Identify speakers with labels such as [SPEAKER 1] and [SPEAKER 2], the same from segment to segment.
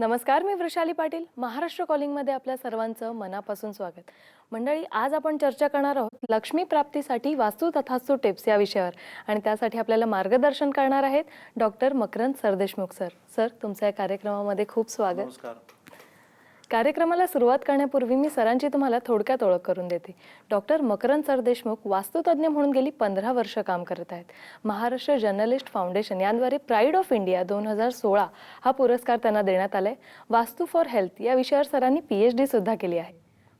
[SPEAKER 1] नमस्कार मी वृषाली पाटील. महाराष्ट्र कॉलिंगमध्ये आपल्या सर्वांचं मनापासून स्वागत. मंडळी आज आपण चर्चा करणार आहोत लक्ष्मी प्राप्तीसाठी वास्तू तथास्तू टिप्स या विषयावर. आणि त्यासाठी आपल्याला मार्गदर्शन करणार आहेत doctor Makarand Sardeshmukh sir. Sir तुमचं या कार्यक्रमामध्ये खूप स्वागत.
[SPEAKER 2] नमस्कार.
[SPEAKER 1] कार्यक्रमाला सुरुवात करण्यापूर्वी मी सरांची तुम्हाला थोडक्यात ओळख करून देते. डॉक्टर मकरंद सरदेशमुख वास्तुतज्ञ म्हणून गेली पंधरा वर्ष काम करत आहेत. महाराष्ट्र जर्नलिस्ट फाउंडेशन यांद्वारे प्राईड ऑफ इंडिया दोन हजार सोळा हा पुरस्कार त्यांना देण्यात आलाय. वास्तू फॉर हेल्थ या विषयावर सरांनी पी एच डी सुद्धा केली आहे.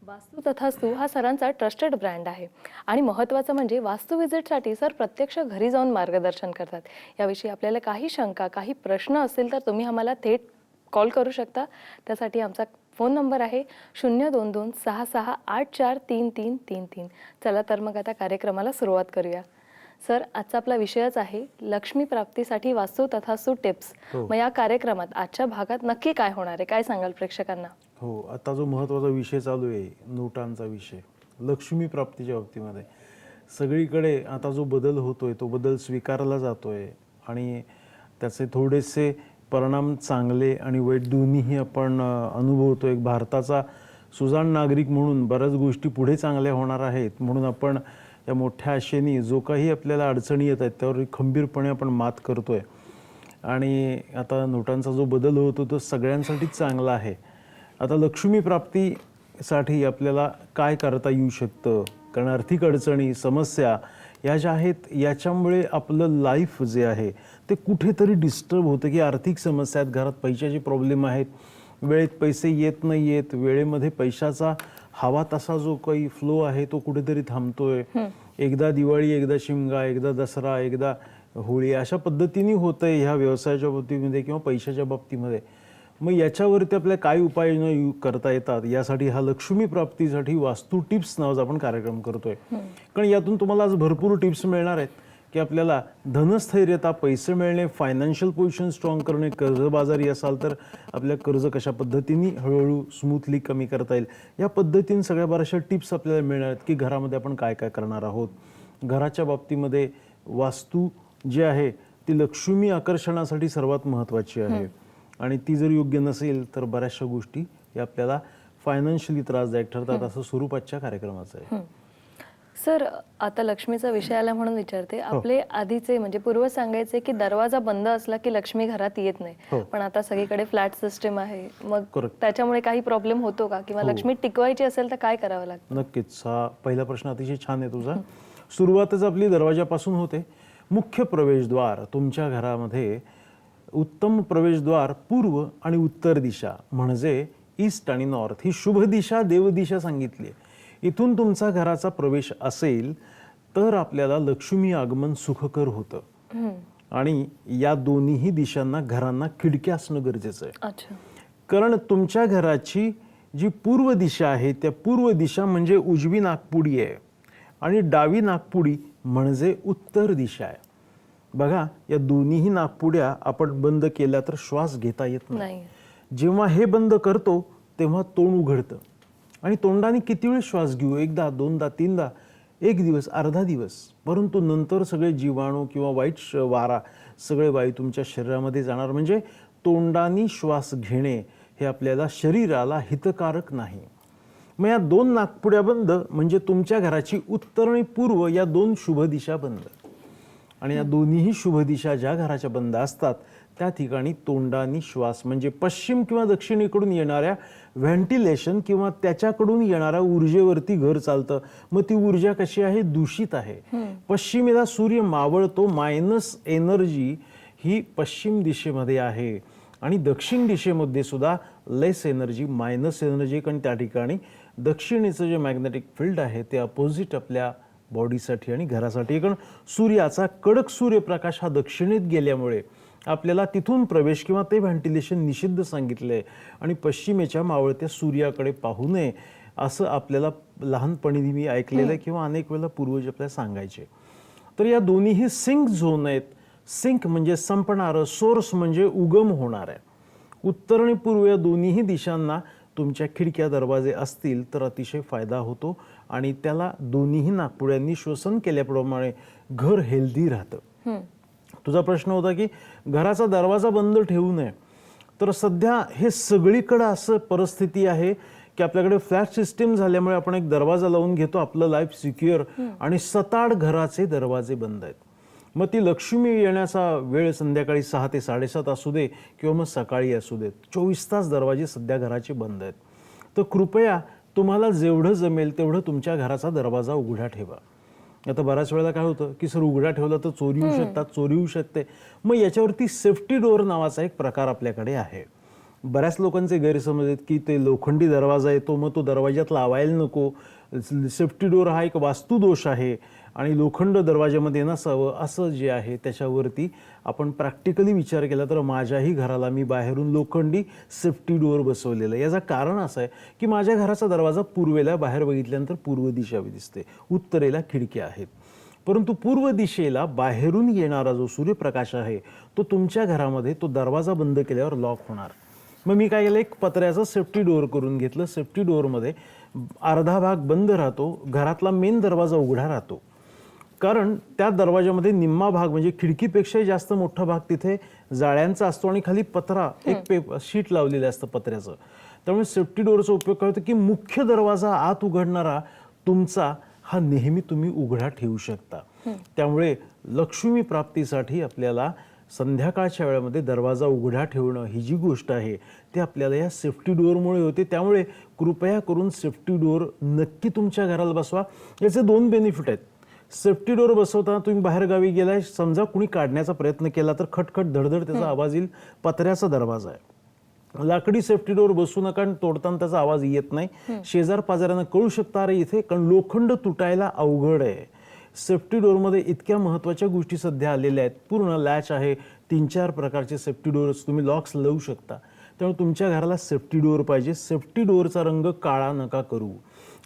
[SPEAKER 1] वास्तू तथास्तू हा सरांचा ट्रस्टेड ब्रँड आहे. आणि महत्त्वाचं म्हणजे वास्तू व्हिजिटसाठी सर प्रत्यक्ष घरी जाऊन मार्गदर्शन करतात. याविषयी आपल्याला काही शंका काही प्रश्न असतील तर तुम्ही आम्हाला थेट कॉल करू शकता. त्यासाठी आमचा फोन नंबर आहे शून्य दोन दोन सहा सहा आठ चार तीन तीन तीन तीन. चला तर मग आता कार्यक्रमाला सुरुवात करूया. सर आजचा आपला विषयच आहे लक्ष्मी प्राप्तीसाठी वास्तू तथास्तू टिप्स
[SPEAKER 2] हो.
[SPEAKER 1] मग या कार्यक्रमात आजच्या भागात नक्की काय होणार आहे? काय सांगाल प्रेक्षकांना?
[SPEAKER 2] हो आता जो महत्त्वाचा विषय चालू आहे नोटांचा विषय लक्ष्मी प्राप्तीच्या बाबतीमध्ये. सगळीकडे आता जो बदल होतोय तो बदल स्वीकारला जातोय आणि त्याचे थोडेसे परिणाम चांगले आणि वाईट दोन्हीही आपण अनुभवतो एक भारताचा सुजाण नागरिक म्हणून बऱ्याच गोष्टी पुढे चांगल्या होणार आहेत. म्हणून आपण या मोठ्या आशेने जो काही आपल्याला अडचणी येत आहेत त्यावर खंबीरपणे आपण मात करतो आहे आणि आता नोटांचा जो बदल होतो तो सगळ्यांसाठीच चांगला आहे. आता लक्ष्मी प्राप्तीसाठी आपल्याला काय करता येऊ शकतं? कारण आर्थिक अडचणी समस्या या ज्या आहेत याच्यामुळे आपलं लाईफ जे आहे ते कुठेतरी डिस्टर्ब होतं की आर्थिक समस्या आहेत घरात पैशाचे प्रॉब्लेम आहेत वेळेत पैसे येत नाही येत वेळेमध्ये पैशाचा हवा तसा जो काही फ्लो आहे तो कुठेतरी थांबतोय. एकदा दिवाळी एकदा शिमगा एकदा दसरा एकदा होळी अशा पद्धतीने होतंय ह्या व्यवसायाच्या बाबतीमध्ये किंवा पैशाच्या बाबतीमध्ये. मग याच्यावरती आपल्याला काय उपाययोजना यु- करता येतात? यासाठी हा लक्ष्मी प्राप्तीसाठी वास्तू टिप्स नावाचा आपण कार्यक्रम करतोय. कारण यातून तुम्हाला आज भरपूर टिप्स मिळणार आहेत की आपल्याला धनस्थैर्यता पैसे मिळणे फायनान्शियल पोझिशन स्ट्रॉंग करणे कर्जबाजारी असाल तर आपल्या कर्ज कशा पद्धतीने हळूहळू स्मूथली कमी करता येईल? या पद्धतीने सगळ्या बऱ्याचशा टिप्स आपल्याला मिळणार आहेत की घरामध्ये आपण काय काय करणार आहोत? घराच्या बाबतीमध्ये वास्तू जी आहे ती लक्ष्मी आकर्षणासाठी सर्वात महत्त्वाची आहे. आणि ती जर योग्य नसेल तर बऱ्याचशा गोष्टी या आपल्याला फायनान्शियली त्रासदायक ठरतात असं स्वरूपाच्या कार्यक्रमाचं आहे.
[SPEAKER 1] सर आता लक्ष्मीचा विषय आला म्हणून विचारते.
[SPEAKER 2] हो.
[SPEAKER 1] आपले आधीचे म्हणजे पूर्व सांगायचे की दरवाजा बंद असला की लक्ष्मी घरात येत
[SPEAKER 2] हो.
[SPEAKER 1] नाही पण आता सगळीकडे फ्लॅट सिस्टम आहे. मग. त्याच्यामुळे काही प्रॉब्लेम होतो का? किंवा
[SPEAKER 2] हो.
[SPEAKER 1] लक्ष्मी टिकवायची असेल तर काय करावं लागतं?
[SPEAKER 2] नक्कीच. हा पहिला प्रश्न अतिशय छान आहे तुझा. सुरुवातच आपली दरवाजापासून होते. मुख्य प्रवेशद्वार तुमच्या घरामध्ये उत्तम प्रवेशद्वार पूर्व आणि उत्तर दिशा म्हणजे ईस्ट आणि नॉर्थ. ही शुभ दिशा देवदिशा सांगितली आहे इथून तुमचा घराचा प्रवेश असेल तर आपल्याला लक्ष्मी आगमन सुखकर होतं. आणि या दोन्ही दिशांना घरांना खिडक्या असणं गरजेचं आहे. कारण तुमच्या घराची जी पूर्व दिशा आहे त्या पूर्व दिशा म्हणजे उजवी नागपुडी आहे. आणि डावी नागपुडी म्हणजे उत्तर दिशा आहे. बघा या दोन्हीही नागपुड्या आपण बंद केल्या तर श्वास घेता येत नाही. जेव्हा हे बंद करतो तेव्हा तोंड उघडतं. आणि तोंडाने किती वेळ श्वास घेऊ? एकदा दोनदा तीनदा? एक दिवस अर्धा दिवस? परंतु नंतर सगळे जीवाणू किंवा वाईट वारा सगळे वायू तुमच्या शरीरामध्ये जाणार. म्हणजे तोंडाने श्वास घेणे हे आपल्याला शरीराला हितकारक नाही. मग या दोन नागपुड्या बंद म्हणजे तुमच्या घराची उत्तर आणि पूर्व या दोन शुभ दिशा बंद. आणि या दोन्हीही शुभ दिशा ज्या घराच्या बंद असतात त्या ठिकाणी तोंडानी श्वास म्हणजे पश्चिम किंवा दक्षिणेकडून येणाऱ्या व्हेंटिलेशन किंवा त्याच्याकडून येणाऱ्या ऊर्जेवरती घर चालतं. मग ती ऊर्जा कशी आहे? दूषित आहे. पश्चिमेला सूर्य मावळतो मायनस एनर्जी ही पश्चिम दिशेमध्ये आहे. आणि दक्षिण दिशेमध्ये सुद्धा लेस एनर्जी मायनस एनर्जी कारण त्या ठिकाणी दक्षिणेचं जे मॅग्नेटिक फील्ड आहे ते अपोजिट आपल्या बॉडीसाठी आणि घरासाठी. कारण सूर्याचा कडक सूर्यप्रकाश हा दक्षिणेत गेल्यामुळे आपल्याला तिथून प्रवेश किंवा ते व्हेंटिलेशन निषिद्ध सांगितलं आहे आणि पश्चिमेच्या मावळत्या सूर्याकडे पाहू नये असं आपल्याला लहानपणी मी ऐकलेलं आहे किंवा अनेक वेळेला पूर्वज आपल्याला सांगायचे. तर या दोन्हीही सिंक झोन आहेत. सिंक म्हणजे संपणारं सोर्स म्हणजे उगम होणार आहे. उत्तर आणि पूर्व या दोन्हीही दिशांना तुमच्या खिडक्या दरवाजे असतील तर अतिशय फायदा होतो आणि त्याला दोन्हीही नागपुड्यांनी श्वसन केल्याप्रमाणे घर हेल्दी राहतं. तुझा प्रश्न होता की घराचा दरवाजा बंद ठेवू नये. तर सध्या हे सगळीकडं असं परिस्थिती आहे की आपल्याकडे फ्लॅट सिस्टीम झाल्यामुळे आपण एक दरवाजा लावून घेतो आपलं लाईफ सिक्युअर आणि सताड घराचे दरवाजे बंद आहेत. मग ती लक्ष्मी येण्याचा वेळ संध्याकाळी सहा ते साडेसात असू दे किंवा मग सकाळी असू देत चोवीस तास दरवाजे सध्या घराचे बंद आहेत. तर कृपया तुम्हाला जेवढं जमेल तेवढं तुमच्या घराचा दरवाजा उघडा ठेवा. आता बऱ्याच वेळेला काय होतं की सर उघडा ठेवला तर चोरी होऊ शकतात चोरी होऊ शकते. मग याच्यावरती सेफ्टी डोअर नावाचा एक प्रकार आपल्याकडे आहे. बऱ्याच लोकांचे गैरसमज आहेत की ते लोखंडी दरवाजा येतो मग तो दरवाज्यात लावायला नको. सेफ्टी डोअर हा एक वास्तुदोष आहे. आणि लोखंड दरवाज्यामध्ये नसावं असं जे आहे त्याच्यावरती आपण प्रॅक्टिकली विचार केला तर माझ्याही घराला मी बाहेरून लोखंडी सेफ्टी डोअर बसवलेलं आहे. याचं कारण असं आहे की माझ्या घराचा दरवाजा पूर्वेला बाहेर बघितल्यानंतर पूर्व दिशा दिसते उत्तरेला खिडक्या आहेत. परंतु पूर्व दिशेला बाहेरून येणारा जो सूर्यप्रकाश आहे तो तुमच्या घरामध्ये तो दरवाजा बंद केल्यावर लॉक होणार. मग मी काय केलं? एक पत्र्याचं सेफ्टी डोअर करून घेतलं. सेफ्टी डोअरमध्ये अर्धा भाग बंद राहतो. घरातला मेन दरवाजा उघडा राहतो. कारण त्या दरवाजामध्ये निम्मा भाग म्हणजे खिडकीपेक्षाही जास्त मोठा भाग तिथे जाळ्यांचा असतो आणि खाली पत्रा एक पेप शीट लावलेलं असतं पत्र्याचं. त्यामुळे सेफ्टी डोअरचा उपयोग काय होतो की मुख्य दरवाजा आत उघडणारा तुमचा हा नेहमी तुम्ही उघडा ठेवू शकता. त्यामुळे लक्ष्मी प्राप्तीसाठी आपल्याला संध्याकाळच्या वेळेमध्ये दरवाजा उघडा ठेवणं ही जी गोष्ट आहे ती आपल्याला या सेफ्टी डोअरमुळे होते. त्यामुळे कृपया करून सेफ्टी डोअर नक्की तुमच्या घराला बसवा. याचे दोन बेनिफिट आहेत. सेफ्टी डोअर बसवताना तुम्ही बाहेर गावी गेलाय समजा कुणी काढण्याचा प्रयत्न केला तर खटखट धडधड त्याचा आवाज येईल पत्र्याचा दरवाजा आहे. लाकडी सेफ्टी डोअर बसू नका आणि तोडताना त्याचा आवाज येत नाही. शेजार पाजाऱ्यांना कळू शकतं अरे इथे कारण लोखंड तुटायला अवघड आहे. सेफ्टी डोअरमध्ये इतक्या महत्त्वाच्या गोष्टी सध्या आलेल्या आहेत. पूर्ण लॅच आहे. तीन चार प्रकारचे सेफ्टी डोअर्स तुम्ही लॉक्स लावू शकता. त्यामुळे तुमच्या घराला सेफ्टी डोअर पाहिजे. सेफ्टी डोअरचा रंग काळा नका करू.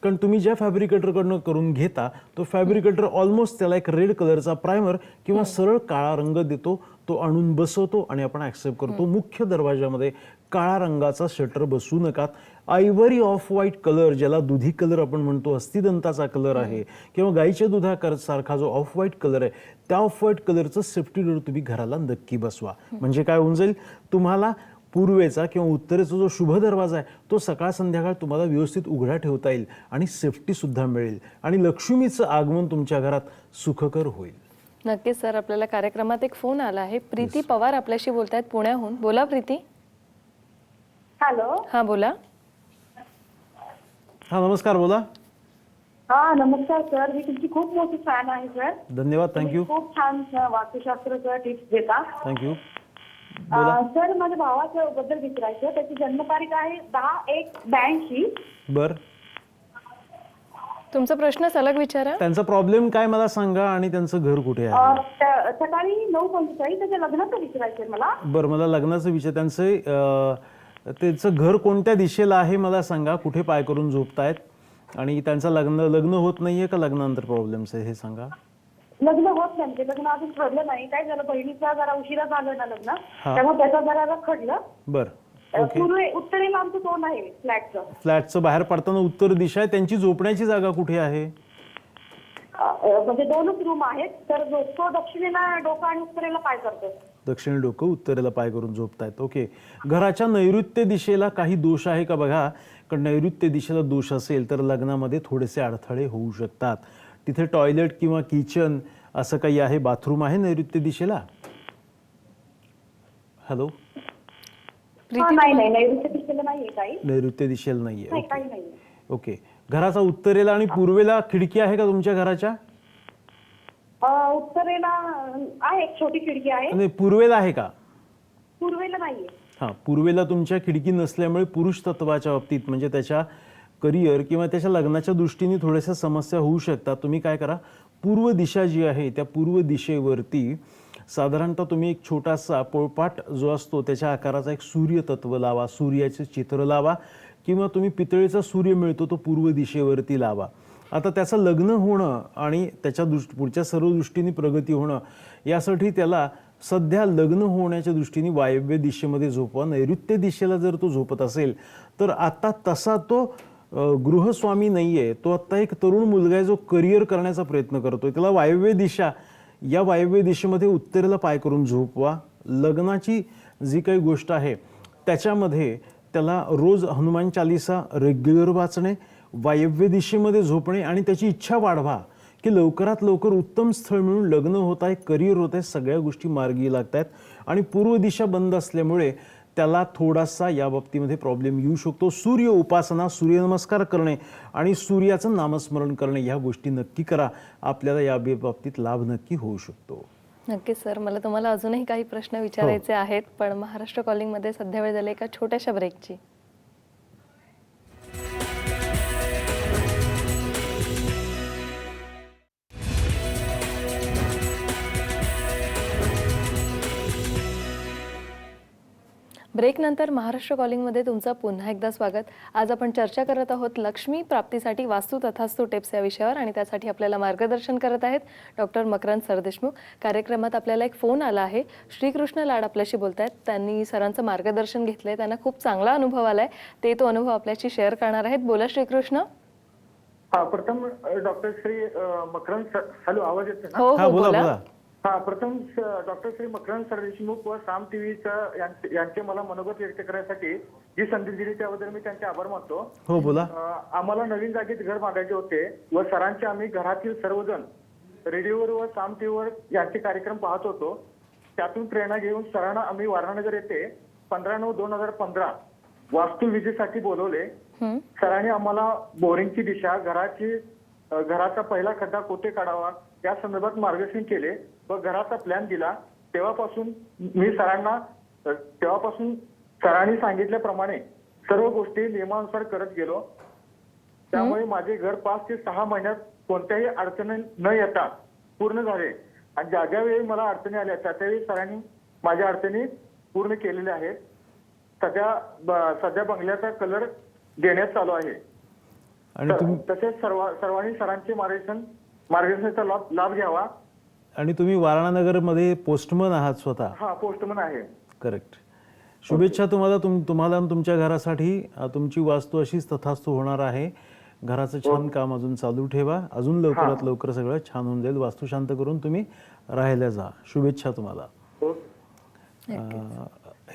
[SPEAKER 2] कारण तुम्ही ज्या फॅब्रिकेटरकडनं करून घेता तो फॅब्रिकेटर ऑलमोस्ट त्याला एक रेड कलरचा प्रायमर किंवा सरळ काळा रंग देतो तो आणून बसवतो आणि आपण ऍक्सेप्ट करतो. मुख्य दरवाजामध्ये काळा रंगाचा शटर बसवू नका. आयव्हरी ऑफ व्हाईट कलर ज्याला दुधी कलर आपण म्हणतो हस्तिदंताचा कलर आहे किंवा गाईच्या दुधा सारखा जो ऑफ व्हाईट कलर आहे त्या ऑफ व्हाईट कलरचं सेफ्टी डोअर तुम्ही घराला नक्की बसवा. म्हणजे काय होऊन जाईल? तुम्हाला पूर्वेचा किंवा उत्तरेचा जो शुभ दरवाजा आहे तो सकाळ संध्याकाळ तुम्हाला व्यवस्थित उघडा ठेवता येईल आणि सेफ्टी सुद्धा मिळेल. आणि लक्ष्मीचं आगमन तुमच्या घरात सुखकर होईल.
[SPEAKER 1] नक्कीच सर. आपल्याला कार्यक्रमात एक फोन आला आहे. प्रीती पवार आपल्याशी बोलतायत पुण्याहून. बोला प्रीती.
[SPEAKER 3] हॅलो
[SPEAKER 1] हा बोला.
[SPEAKER 2] हा नमस्कार बोला.
[SPEAKER 3] हा नमस्कार सर. मी तुमची खूप मोठी फॅन आहे सर.
[SPEAKER 2] धन्यवाद थँक्यू
[SPEAKER 3] खूप छान वास्तुशास्त्र टिप्स देता.
[SPEAKER 2] थँक्यू
[SPEAKER 3] सर माझ्या भावाच्या बद्दल विचारायचं त्याची जन्मतारीख आहे दहा एक ब्याऐंशी.
[SPEAKER 2] बर.
[SPEAKER 1] तुमचा प्रश्न सलग विचारा.
[SPEAKER 2] त्यांचा प्रॉब्लेम काय मला सांगा आणि त्यांचं घर कुठे आहे?
[SPEAKER 3] सकाळी नऊ पंचेचाळीस त्याच्या लग्नाचं विचारायचं मला.
[SPEAKER 2] बरं मला लग्नाचं विचार त्यांचं अं, त्यांचं घर कोणत्या दिशेला आहे मला सांगा. कुठे पाय करून झोपतायत? आणि त्यांचं लग्न लग्न होत नाहीये का लग्नानंतर प्रॉब्लेम्स आहे हे सांगा.
[SPEAKER 3] लग्न होत नाही लग्न अजून ठरलं नाही. काय झालं? बहिणीचा जरा उशिरा झालं ना लग्न.
[SPEAKER 2] हा.
[SPEAKER 3] त्यामुळे त्याचा जरा रखडलं
[SPEAKER 2] बरं. ओके.
[SPEAKER 3] पूर्वे उत्तरेला आमचं तोंड आहे फ्लॅटचं.
[SPEAKER 2] फ्लॅटचं बाहेर पडताना उत्तर दिशा आहे. त्यांची झोपण्याची जागा कुठे आहे?
[SPEAKER 3] अं, म्हणजे दोनच रूम आहेत. तर तो दक्षिणेला डोका आणि उत्तरेला पाय करतो
[SPEAKER 2] दक्षिणी डोकं उत्तरेला पाय करून झोपतायत. ओके. घराच्या नैऋत्य दिशेला काही दोष आहे का बघा? कारण नैऋत्य दिशेला दोष असेल तर लग्नामध्ये थोडेसे अडथळे होऊ शकतात. तिथे टॉयलेट किंवा किचन असं काही आहे? बाथरूम आहे नैऋत्य दिशेला? हॅलो
[SPEAKER 3] नाही नाही नैऋत्य दिशेला नाहीये काही.
[SPEAKER 2] नैऋत्य दिशेला नाहीये.
[SPEAKER 3] नाही
[SPEAKER 2] ओके
[SPEAKER 3] काही नाही
[SPEAKER 2] ओके घराचा उत्तरेला आणि पूर्वेला खिडकी आहे का तुमच्या घराच्या?
[SPEAKER 3] उत्तरेला आहे एक छोटी खिडकी आहे.
[SPEAKER 2] नाही पूर्वेला आहे का?
[SPEAKER 3] पूर्वेला नाहीये.
[SPEAKER 2] हां पूर्वेला तुमच्या खिडकी नसल्यामुळे पुरुष तत्वाच्या बाबतीत म्हणजे त्याच्या करिअर किंवा त्याच्या लग्नाच्या दृष्टीने थोड्याशा समस्या होऊ शकतात. तुम्ही काय करा पूर्व दिशा जी आहे त्या पूर्व दिशेवरती साधारणतः तुम्ही एक छोटासा पोळपाट जो असतो त्याच्या आकाराचा एक सूर्यतत्व लावा सूर्याचे चित्र लावा किंवा तुम्ही पितळेचा सूर्य मिळतो तो पूर्व दिशेवरती लावा. आता त्याचं लग्न होणं आणि त्याच्या दृष्टी पुढच्या सर्व दृष्टीने प्रगती होणं यासाठी त्याला सध्या लग्न होण्याच्या दृष्टीने वायव्य दिशेमध्ये झोपवा नैऋत्य दिशेला जर तो झोपत असेल तर आता तसा तो गृहस्वामी नाही आहे तो आत्ता एक तरुण मुलगा आहे जो करिअर करण्याचा प्रयत्न करतोय. त्याला वायव्य दिशा या वायव्य दिशेमध्ये उत्तरेला पाय करून झोपवा. लग्नाची जी काही गोष्ट आहे त्याच्यामध्ये त्याला रोज हनुमान चालिसा रेग्युलर वाचणे वायव्य दिशेमध्ये झोपणे आणि त्याची इच्छा वाढवा की लवकरात लवकर उत्तम स्थळ मिळून लग्न होत आहे करिअर होत आहे सगळ्या गोष्टी मार्गी लागत आहेत आणि पूर्व दिशा बंद असल्यामुळे त्याला थोडासा या बाबतीमध्ये प्रॉब्लेम येऊ शकतो. सूर्य उपासना सूर्यनमस्कार करणे आणि सूर्याचं नामस्मरण करणे ह्या गोष्टी नक्की करा. आपल्याला या बाबतीत लाभ नक्की होऊ शकतो.
[SPEAKER 1] नक्कीच सर. मला तुम्हाला अजूनही काही प्रश्न विचारायचे आहेत पण महाराष्ट्र कॉलिंगमध्ये सध्या वेळ झाली एका छोट्याशा ब्रेकची ब्रेकनंतर महाराष्ट्र कॉलिंगमध्ये तुमचं पुन्हा एकदा स्वागत. आज आपण चर्चा करत आहोत लक्ष्मी प्राप्तीसाठी वास्तू तथास्तू टिप्स या विषयावर आणि त्यासाठी आपल्याला मार्गदर्शन करत आहेत डॉक्टर मकरंद सरदेशमुख. कार्यक्रमात आपल्याला एक फोन आला आहे. श्रीकृष्ण लाड आपल्याशी बोलत आहेत त्यांनी सरांचं मार्गदर्शन घेतलंय. त्यांना खूप चांगला अनुभव आलाय. ते तो अनुभव आपल्याशी शेअर करणार आहेत. बोला श्रीकृष्ण.
[SPEAKER 4] हा प्रथम डॉक्टर श्री मकरंद हॅलो आवाज येतो
[SPEAKER 1] हो
[SPEAKER 2] हा बोला.
[SPEAKER 4] हा प्रथम डॉक्टर श्री मकरंद सर देशमुख व साम टीव्हीचा यांचे यांचे मला मनोगत व्यक्त करण्यासाठी जी संधी दिली त्याबद्दल मी त्यांचे आभार मानतो.
[SPEAKER 2] हो बोला.
[SPEAKER 4] आम्हाला नवीन जागेत घर बांधायचे होते व सरांचे आम्ही घरातील सर्वजण रेडिओवर व साम टीव्हीवर यांचे कार्यक्रम पाहत होतो. त्यातून प्रेरणा घेऊन सरांना आम्ही वारणानगर येथे पंधरा नऊ दोन हजार पंधरा वास्तू विजेसाठी बोलवले. सरांनी आम्हाला बोरिंगची दिशा घराची घराचा पहिला खड्डा कोठे काढावा या संदर्भात मार्गदर्शन केले. व घराचा प्लॅन दिला. तेव्हापासून मी सरांना तेव्हापासून सरांनी सांगितल्याप्रमाणे सर्व गोष्टी नियमानुसार करत गेलो. त्यामुळे माझे घर पाच ते सहा महिन्यात कोणत्याही अडचणी न येता पूर्ण झाले. आणि ज्या ज्या वेळी मला अडचणी आल्या त्या त्यावेळी सरांनी माझ्या अडचणी पूर्ण केलेल्या आहेत. सध्या सध्या बंगल्याचा कलर देण्यात चालू आहे. तसेच सर्व सर्वांनी सरांचे मार्गदर्शन मार्गदर्शनाचा लाभ लाभ घ्यावा.
[SPEAKER 2] आणि तुम्ही वाराणानगरमध्ये पोस्टमन आहात स्वतः?
[SPEAKER 4] हा पोस्टमन आहे.
[SPEAKER 2] करेक्ट शुभेच्छा तुम्हाला तुम तुम्हाला आणि तुमच्या घरासाठी. अ, तुमची वास्तू अशीच तथास्तू होणार आहे. घराचं छान काम अजून चालू ठेवा. अजून लवकरात लवकर सगळं छान होऊन जाईल. वास्तू शांत करून तुम्ही राहायला जा. शुभेच्छा तुम्हाला.
[SPEAKER 4] हो.
[SPEAKER 2] अ,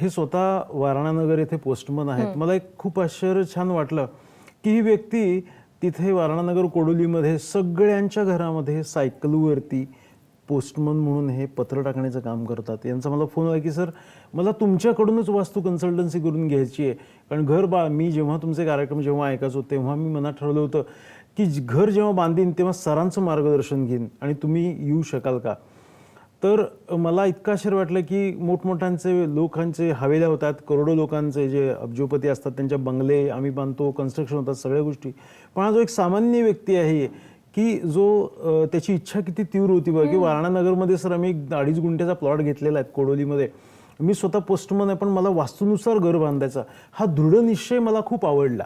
[SPEAKER 2] हे स्वतः वाराणानगर येथे पोस्टमन आहेत. मला एक खूप आश्चर्य छान वाटलं की ही व्यक्ती तिथे वाराणानगर कोडोलीमध्ये सगळ्यांच्या घरामध्ये सायकलवरती पोस्टमन म्हणून हे पत्र टाकण्याचं काम करतात. यांचा मला फोन आला की सर मला तुमच्याकडूनच वास्तू कन्सल्टन्सी करून घ्यायची आहे. कारण घर बा मी जेव्हा तुमचे कार्यक्रम जेव्हा ऐकायचो तेव्हा मी मनात ठरवलं होतं की घर जेव्हा बांधीन तेव्हा सरांचं मार्गदर्शन घेईन आणि तुम्ही येऊ शकाल का? तर मला इतकं आश्चर्य वाटलं की मोठमोठ्यांचे लोकांचे हवेल्या होतात करोडो लोकांचे जे अब्जोपती असतात त्यांच्या बंगले आम्ही बांधतो कन्स्ट्रक्शन होतात सगळ्या गोष्टी. पण हा जो एक सामान्य व्यक्ती आहे की जो त्याची इच्छा किती तीव्र होती बघा की वाराणानगरमध्ये सर आम्ही एक अडीच गुंठ्याचा प्लॉट घेतलेला आहे कोडोलीमध्ये. मी स्वतः पोस्टमन आहे पण मला वास्तूनुसार घर बांधायचा हा दृढ निश्चय मला खूप आवडला.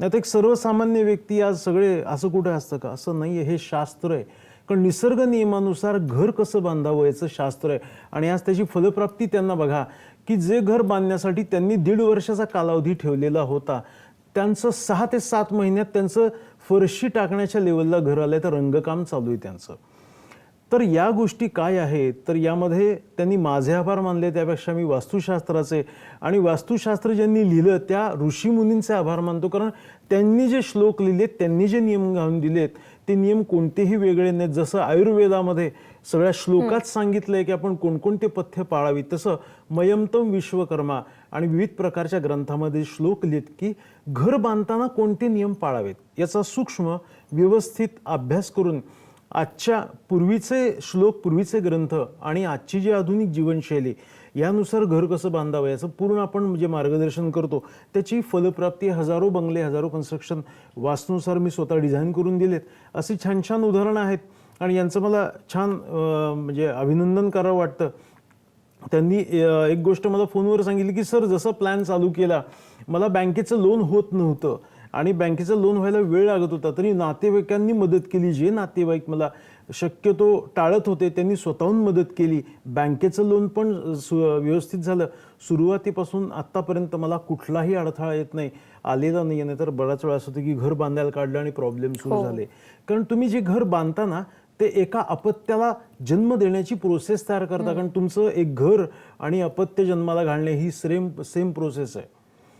[SPEAKER 2] नाही तर एक सर्वसामान्य व्यक्ती आज सगळे असं कुठे असतं का? असं नाही आहे हे शास्त्र आहे. कारण निसर्ग नियमानुसार घर कसं बांधावं याचं शास्त्र आहे. आणि आज त्याची फलप्राप्ती त्यांना बघा की जे घर बांधण्यासाठी त्यांनी दीड वर्षाचा कालावधी ठेवलेला होता. त्यांचं सहा ते सात महिन्यात त्यांचं फरशी टाकण्याच्या लेवलला घर आलं आहे तर रंगकाम चालू आहे त्यांचं. तर या गोष्टी काय आहेत? तर यामध्ये त्यांनी माझे आभार मानले त्यापेक्षा मी वास्तुशास्त्राचे. आणि वास्तुशास्त्र ज्यांनी लिहिलं त्या ऋषीमुनींचे आभार मानतो कारण त्यांनी जे श्लोक लिहिलेत त्यांनी जे नियम घालून दिलेत ते नियम कोणतेही वेगळे नाहीत. जसं आयुर्वेदामध्ये सगळ्या श्लोकात सांगितलंय की आपण कोणकोणते पथ्य पाळावीत तसं मयमतम विश्वकर्मा आणि विविध प्रकारच्या ग्रंथामध्ये श्लोक लिहित की घर बांधताना कोणते नियम पाळावेत याचा सूक्ष्म व्यवस्थित अभ्यास करून आजच्या पूर्वीचे श्लोक पूर्वीचे ग्रंथ आणि आजची जी आधुनिक जीवनशैली यानुसार घर कसं बांधावं याचं पूर्ण आपण जे मार्गदर्शन करतो त्याची फलप्राप्ती हजारो बंगले हजारो कन्स्ट्रक्शन वास्तूनुसार मी स्वतः डिझाईन करून दिलेत. अशी छान छान उदाहरणं आहेत आणि यांचं मला छान म्हणजे अभिनंदन करावं वाटतं. त्यांनी एक गोष्ट मला फोनवर सांगितली की सर जसं प्लॅन चालू केला मला बँकेचं लोन होत नव्हतं. आणि बँकेचं लोन व्हायला वेळ लागत होता तरी नातेवाईकांनी मदत केली. जे नातेवाईक मला शक्यतो टाळत होते त्यांनी स्वतःहून मदत केली. बँकेचं लोन पण सु व्यवस्थित झालं. सुरुवातीपासून आत्तापर्यंत मला कुठलाही अडथळा येत नाही. आलेला नाही आहे तर बराच वेळा असं होतं की घर बांधायला काढलं आणि प्रॉब्लेम सुरू झाले. कारण तुम्ही जे घर बांधता ना ते एका अपत्याला जन्म देण्याची प्रोसेस तयार करता. कारण तुमचं एक घर आणि अपत्य जन्माला घालणे ही सेम सेम प्रोसेस आहे.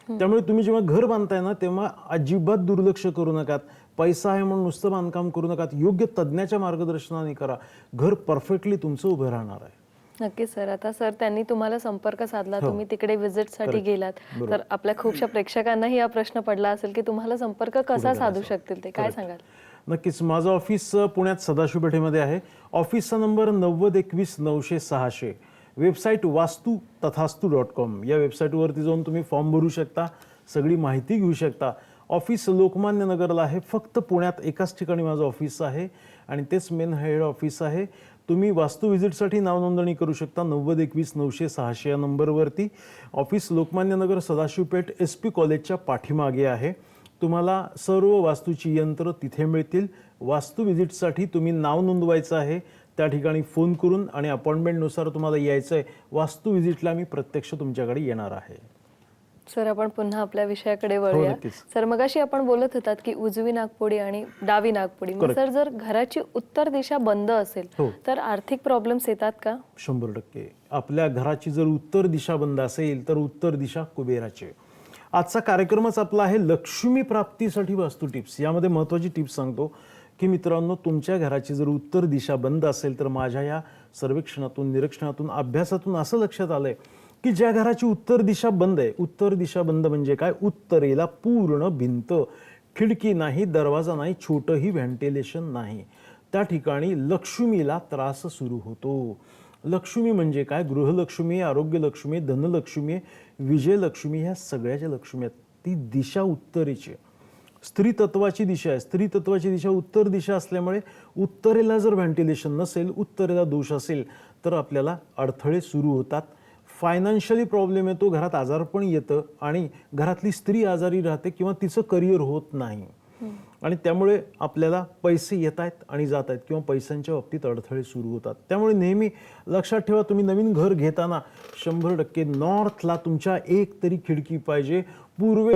[SPEAKER 2] त्यामुळे तुम्ही जेव्हा घर बांधताय ना तेव्हा अजिबात दुर्लक्ष करू नका पैसा आहे म्हणून नुसतं बांधकाम करू नका योग्य तज्ज्ञाच्या मार्गदर्शनाने करा. घर परफेक्टली तुमचं उभं राहणार आहे.
[SPEAKER 1] नक्कीच सर. आता सर त्यांनी तुम्हाला संपर्क साधला. तुम्ही तिकडे विजिटसाठी
[SPEAKER 2] Correct.
[SPEAKER 1] गेलात. तर आपल्या खूपशा प्रेक्षकांनाही हा प्रश्न पडला असेल की तुम्हाला संपर्क कसा साधू शकतील ते? काय सांगाल?
[SPEAKER 2] नक्कीच माझं ऑफिस पुण्यात सदाशिव पेठेमध्ये आहे. ऑफिसचा नंबर नव्वद एकवीस नऊशे सहाशे. वेबसाईट वास्तू तथास्तू डॉट कॉम. या वेबसाईटवरती जाऊन तुम्ही फॉर्म भरू शकता सगळी माहिती घेऊ शकता. ऑफिस लोकमान्य नगरला आहे फक्त पुण्यात एकाच ठिकाणी माझं ऑफिस आहे आणि तेच मेन हेड ऑफिस आहे. तुम्ही वास्तू व्हिजिटसाठी नावनोंदणी करू शकता नव्वद एकवीस नऊशे सहाशे या नंबरवरती. Office Lokmanya Nagar Sadashiv Peth S P कॉलेजच्या पाठीमागे आहे. तुम्हाला सर्व वास्तूची यंत्र तिथे मिळतील. वास्तू व्हिजिटसाठी तुम्ही नाव नोंदवायचं आहे. त्या ठिकाणी फोन करून आणि अपॉइंटमेंटनुसार तुम्हाला यायचं आहे वास्तू व्हिजिटला मी प्रत्यक्ष तुमच्याकडे येणार आहे
[SPEAKER 1] सर आपण पुन्हा आपल्या विषयाकडे वळूया
[SPEAKER 2] हो, नक्कीच.
[SPEAKER 1] सर मगाशी आपण बोलत होतात की उजवी नागपुडी आणि डावी नागपुडी. सर जर घराची उत्तर दिशा बंद असेल
[SPEAKER 2] हो.
[SPEAKER 1] तर आर्थिक प्रॉब्लेम्स येतात का
[SPEAKER 2] शंभर टक्के आपल्या घराची जर उत्तर दिशा बंद असेल तर उत्तर दिशा कुबेराची. आजचा कार्यक्रमच आपला आहे लक्ष्मी प्राप्तीसाठी वास्तू टिप्स यामध्ये महत्त्वाची टिप्स सांगतो की मित्रांनो तुमच्या घराची जर उत्तर दिशा बंद असेल तर माझ्या या सर्वेक्षणातून निरीक्षणातून अभ्यासातून असं लक्षात आलं आहे की ज्या घराची उत्तर दिशा बंद आहे उत्तर दिशा बंद म्हणजे काय? उत्तरेला पूर्ण भिंत. खिडकी नाही दरवाजा नाही छोटंही व्हेंटिलेशन नाही. त्या ठिकाणी लक्ष्मीला त्रास सुरू होतो. लक्ष्मी म्हणजे काय? गृहलक्ष्मी आरोग्यलक्ष्मी धनलक्ष्मी विजयलक्ष्मी ह्या सगळ्याच्या लक्ष्मी आहेत. ती दिशा उत्तरेची स्त्री तत्वाची दिशा आहे. स्त्री तत्वाची दिशा उत्तर दिशा असल्यामुळे उत्तरेला जर व्हेंटिलेशन नसेल उत्तरेला दोष असेल तर आपल्याला अडथळे सुरू होतात. फायनान्शियली प्रॉब्लेम येतो घरात आजारपण येतं आणि घरातली स्त्री आजारी राहते किंवा तिचं करिअर होत नाही. आणि त्यामुळे आपल्याला पैसे येत आहेत आणि जात आहेत किंवा पैशांच्या बाबतीत अडथळे सुरू होतात. त्यामुळे नेहमी लक्षात ठेवा तुम्ही नवीन घर घेताना शंभर टक्के नॉर्थला तुमच्या एक तरी खिडकी पाहिजे. पूर्वे